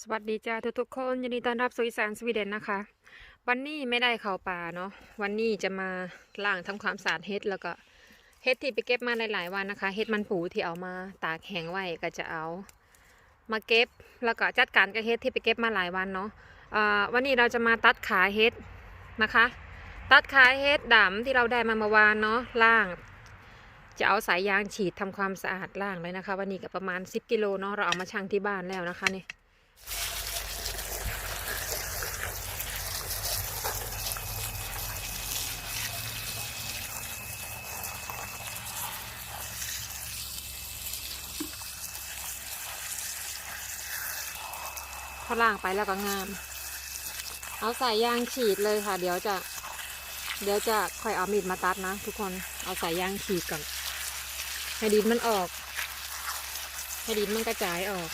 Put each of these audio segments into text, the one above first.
สวัสดีจ้าทุกๆคนยินดีต้อนรับสู่อีสานสวีเดนนะคะ วันนี้ไม่ได้เข้าป่าเนาะวันนี้จะมาล้างทำความสะอาดเฮ็ดแล้วก็เฮ็ดที่ไปเก็บมาหลายๆวันนะคะเฮ็ดมันปูที่เอามาตากแห้งไว้ก็จะเอา มาเก็บแล้วก็จัดการกับเฮ็ดที่ไปเก็บมาหลายวันเนาะวันนี้เราจะมาตัดขาเฮ็ดนะคะ ตัดขาเฮ็ดดำที่เราได้มาเมื่อวานเนาะล่างจะเอาสายยางฉีดทำความสะอาดล่างเลยนะคะ วันนี้ก็ประมาณ 10กิโลเนาะเราเอามาชั่งที่บ้านแล้วนะคะนี่ พอล่างไปแล้วก็งาม เอาใส่ยางฉีดเลยค่ะ เดี๋ยวจะ เดี๋ยวจะค่อยเอามีดมาตัดนะ ทุกคน เอาใส่ยางฉีดก่อนให้ดินมันออก ให้ดินมันกระจายออก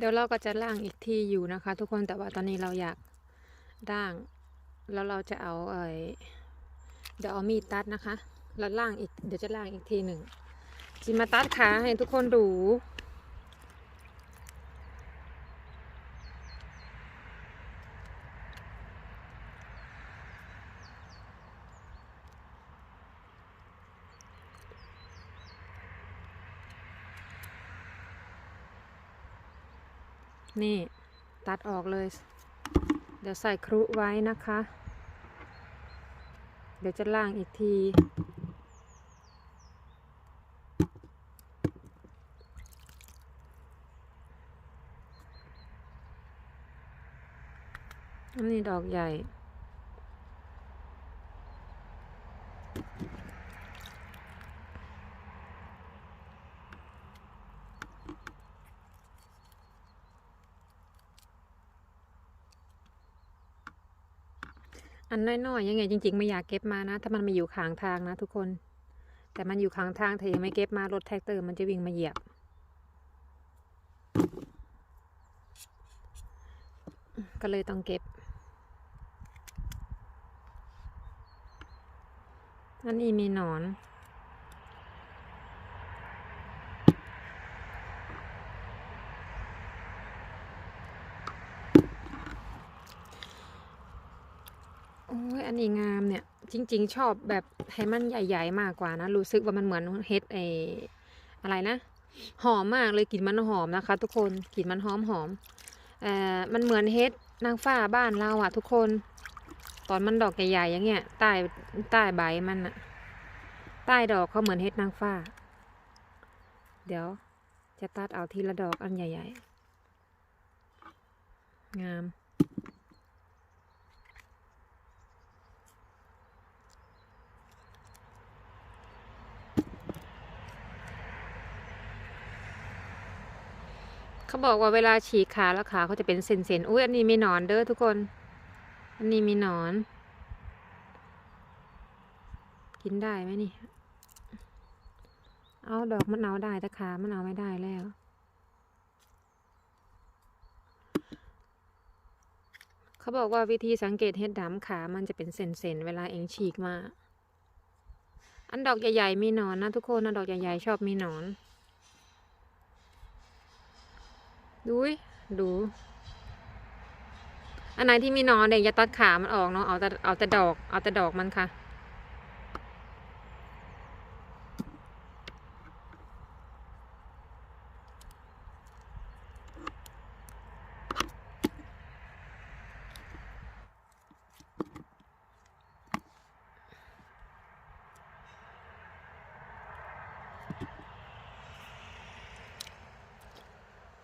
เดี๋ยวเราก็จะล่างอีกทีอยู่นะคะ ทุกคนแต่ว่าตอนนี้เราอยากด่าง แล้วเราจะเอาเอยเดี๋ยวเอามีดตัดนะคะ แล้วล่างอีกเดี๋ยวจะล่างอีกทีหนึ่งจิมาตัดขาให้ทุกคนดู นี่ตัดออกเลย เดี๋ยวใส่ครุไว้นะคะ เดี๋ยวจะล่างอีกทีอันนี้ดอกใหญ่ อันน้อยๆยังไงจริง ๆ ไม่อยากเก็บมานะ ถ้ามันมาอยู่ขางทางนะทุกคน แต่มันอยู่ขางทางเธอยังไม่เก็บมารถแท็กเตอร์มันจะวิ่งมาเหยียบ ก็เลยต้องเก็บ อันนี้มีหนอน โอ้ย อันนี้งามเนี่ย จ ริง ๆ ชอบแบบให้มันใหญ่ ๆ มากกว่านะ รู้สึกว่ามันเหมือนเฮ็ดไออะไรนะ หอมมากเลยกลิ่นมันหอมนะคะ ทุกคนกลิ่นมันหอมหอมเอ่อมันเหมือนเฮ็ดนางฟ้าบ้านเราอะทุกคน ตอนมันดอกใหญ่ๆอย่างเงี้ยใต้ใต้ใบมันอะใต้ดอกเขาเหมือนเฮ็ดนางฟ้า เดี๋ยวจะตัดเอาทีละดอกอันใหญ่ ๆ งาม เขาบอกว่าเวลาฉีกขาแล้วขาเขาจะเป็นเส้นๆ อุ้ยอันนี้มีหนอนเด้อทุกคน อันนี้มีหนอน กินได้ไหมนี่ เอาดอกมันเอาได้แต่ขามันเอาไม่ได้แล้วเขาบอกว่าวิธีสังเกตเห็ดดำขา มันจะเป็นเส้นๆ เวลาเองฉีกมา อันดอกใหญ่ๆ มีหนอนนะทุกคนอันดอกใหญ่ๆ ชอบมีหนอน ดูดู อันไหนที่มีนอนเด็กอย่าตัดขามันออกเนาะเอาแต่เอาแต่ดอก เอาแต่ดอกมันค่ะ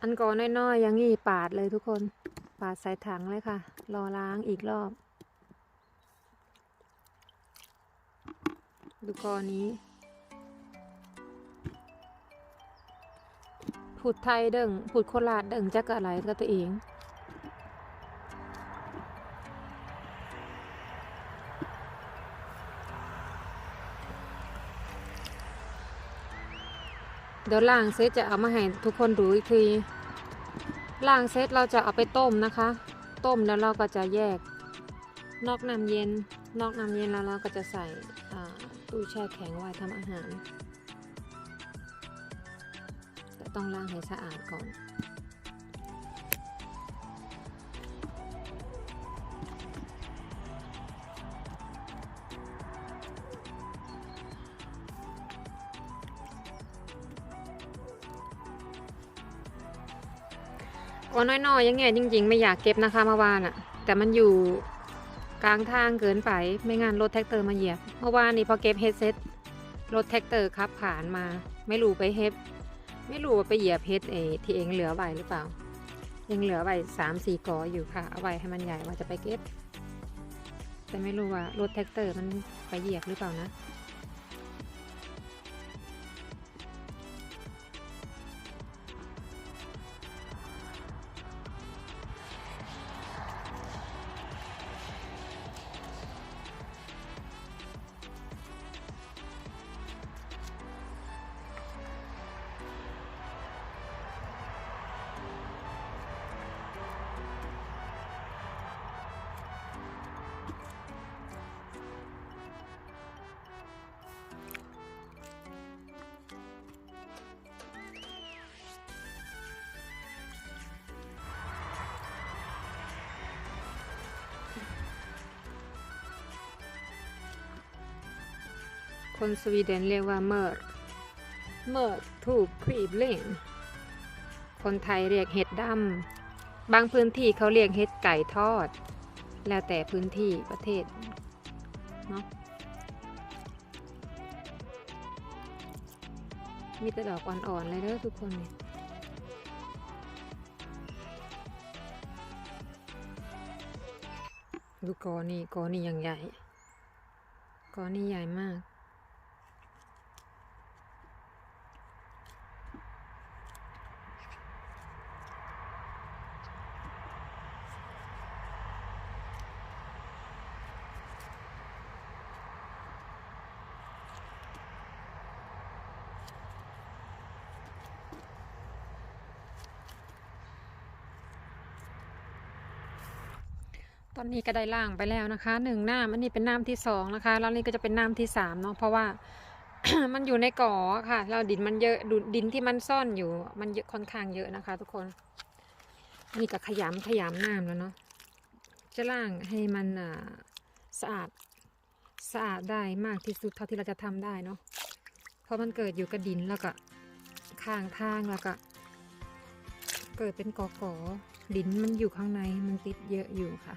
อันก่อนน้อยๆ อยังงี้ปาดเลยทุกคน ปาดใส่ถังเลยค่ะ รอล้างอีกรอบ ดูกอนี้พูดไทยเด้งพูดโคราชเด้งจักอะไรก็ตัวเองเดี๋ยวล่างเซจะเอามาให้ทุกคนดูอีกที ล่างเซตเราจะเอาไปต้มนะคะ ต้มแล้วเราก็จะแยก นอกน้ำเย็น นอกน้ำเย็นแล้วเราก็จะใส่ตู้แช่แข็งไว้ทำอาหาร แต่ต้องล้างให้สะอาดก่อน ก็น้อยๆยังไงจริง ๆ ไม่อยากเก็บนะคะเมื่อวานอะแต่มันอยู่กลางทางเกินไปไม่งั้นรถแท็กเตอร์มาเหยียบ เมื่อวานนี้พอเก็บเฮดเซ็ตรถแท็กเตอร์ขับผ่านมา ไม่รู้ไปเฮดไม่รู้ว่าไปเหยียบเฮดเอที่เองเหลือไว้หรือเปล่า ยังเหลือไว้สามสี่กออยู่ค่ะ เอาไว้ให้มันใหญ่ว่าจะไปเก็บ แต่ไม่รู้ว่ารถแท็กเตอร์มันไปเหยียบหรือเปล่านะ คนสวีเดนเรียกว่าเมิร์เมิร์ถูกครีบล่งคนไทยเรียกเห็ดดำบางพื้นที่เขาเรียกเห็ดไก่ทอด แล้วแต่พื้นที่ประเทศเนาะมีแต่ดอกอ่อนๆเลยเด้อทุกคนเนี่ยดูกอนี่กอนี่ยังใหญ่กอนี่ใหญ่มาก ตอนนี้ก็ได้ล่างไปแล้วนะคะหนึ่งน้ำอันนี้เป็นน้ำที่สองนะคะ แล้วนี่ก็จะเป็นน้ำที่สามเนาะเพราะว่า มันอยู่ในก่อค่ะแล้วดินมันเยอะดูดินที่มันซ่อนอยู่ มันเยอะค่อนข้างเยอะนะคะ ทุกคนนี่ก็ขยำขยำน้ำแล้วเนาะจะล่างให้มันอ่าสะอาดสะอาดได้มากที่สุดเท่าที่เราจะทำได้เนาะเพราะมันเกิดอยู่กับดินแล้วก็ข้างทางแล้วก็ เกิดเป็นกอกอดินมันอยู่ข้างในมันติดเยอะอยู่ค่ะ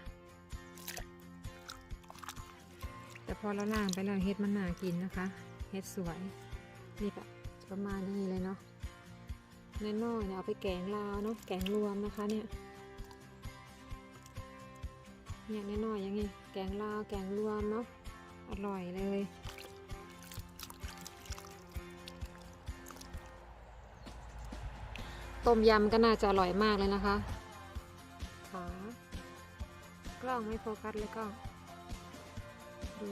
แต่พอเราล่างไปแล้วเฮ็ดมันน่ากินนะคะเฮ็ดสวยนี่ก็ประมาณนี้เลยเนาะน้อยๆเนี่ยเอาไปแกงลาวเนาะแกงรวมนะคะเนี่ยเนี่ยน้อยๆอย่างงี้แกงลาวแกงรวมเนาะอร่อยเลยต้มยำก็น่าจะอร่อยมากเลยนะคะขากล้องไม่โฟกัสเลยกล้อง ดู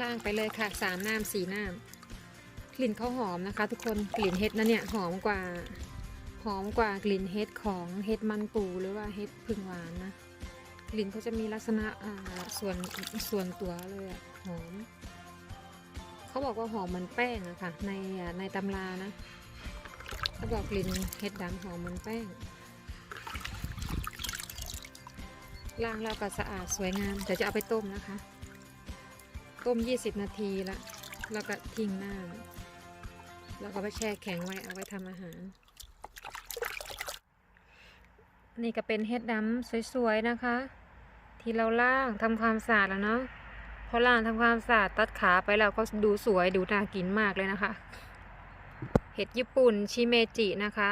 ล่างไปเลยค่ะสามน้ำสี่น้ำกลิ่นเขาหอมนะคะ ทุกคนกลิ่นเห็ดนะเนี่ยหอมกว่าหอมกว่ากลิ่นเห็ดของเห็ดมันปูหรือว่าเห็ดพึ่งหวานนะกลิ่นเขาจะมีลักษณะอ่าส่วนส่วนตัวเลยอะหอมเขาบอกว่าหอมเหมือนแป้งอะค่ะ ในในตำรานะเขาบอกกลิ่นเห็ดดำหอมเหมือนแป้งล้างแล้วก็สะอาดสวยงามเดี๋ยวจะเอาไปต้มนะคะ ต้ม 20 นาทีละแล้วก็ทิ้งน้ำแล้วก็ไปแช่แข็งไว้เอาไว้ทำอาหาร นี่ก็เป็นเห็ดดำสวยๆนะคะ ที่เราล่างทำความสะอาดแล้วเนาะพอล่างทำความสะอาดตัดขาไปแล้วก็ดูสวยดูน่ากินมากเลยนะคะ เห็ดญี่ปุ่นชิเมจินะคะ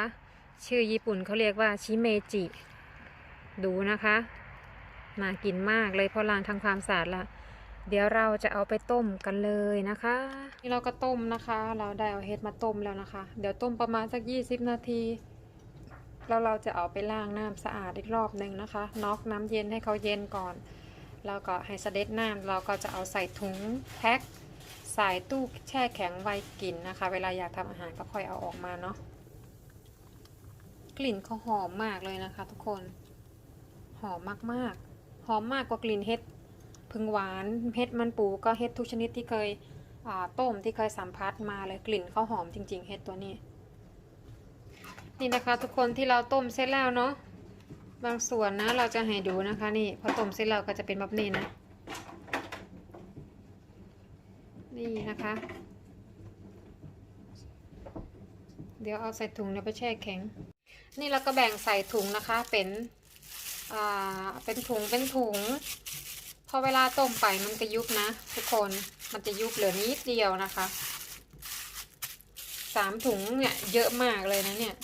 ชื่อญี่ปุ่นเขาเรียกว่าชิเมจิ ดูนะคะน่ากินมากเลยพอล้างทำความสะอาดละ เดี๋ยวเราจะเอาไปต้มกันเลยนะคะ นี่เราก็ต้มนะคะ เราได้เอาเห็ดมาต้มแล้วนะคะ เดี๋ยวต้มประมาณสัก 20 นาที แล้วเราจะเอาไปล้างน้ำสะอาดอีกรอบหนึ่งนะคะ น็อกน้ำเย็นให้เขาเย็นก่อน แล้วก็ให้เสด็จน้ำเราก็จะเอาใส่ถุงแพ็คใส่ตู้แช่แข็งไว้กินนะคะ เวลาอยากทำอาหารก็ค่อยเอาออกมาเนาะ กลิ่นเขาหอมมากเลยนะคะ ทุกคน หอมมากๆ หอมมากกว่ากลิ่นเห็ด พึ่งหวานเห็ดมันปูก็เห็ดทุกชนิดที่เคยต้มที่เคยสัมผัสมาเลยกลิ่นเขาหอมจริง ๆเห็ดตัวนี้ นี่นะคะทุกคนที่เราต้มเสร็จแล้วเนาะบางส่วนนะเราจะให้ดูนะคะ นี่พอต้มเสร็จแล้วก็จะเป็นแบบนี้นะ นี่นะคะ เดี๋ยวเอาใส่ถุงเดี๋ยวไปแช่แข็ง นี่เราก็แบ่งใส่ถุงนะคะเป็นเป็นถุงเป็นถุง พอเวลาต้มไปมันก็ยุบนะ ทุกคนมันจะยุบเหลือนิดเดียวนะคะสามถุงเนี่ยเยอะมากเลยนะเนี่ย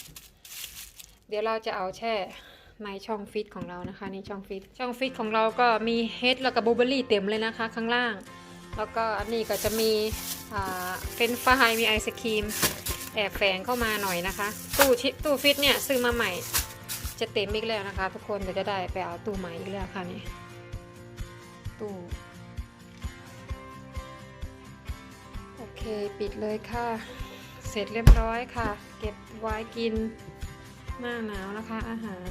เดี๋ยวเราจะเอาแช่ในช่องฟิตของเรานะคะนี่ช่องฟิตช่องฟิตของเราก็มีเฮดแล้วก็บลูเบอร์รี่เต็มเลยนะคะ ข้างล่าง แล้วก็อันนี้ก็จะมีอ่าเฟนฟรายมีไอศครีมแอบแฝงเข้ามาหน่อยนะคะ ตู้ชิตู้ฟิตเนี่ยซื้อมาใหม่ จะเต็มอีกแล้วนะคะ ทุกคนเดี๋ยวจะได้ไปเอาตู้ใหม่อีกแล้วค่ะนี่ ตู้ โอเคปิดเลยค่ะ เสร็จเรียบร้อยค่ะ เก็บไว้กินหน้าหนาวนะคะอาหาร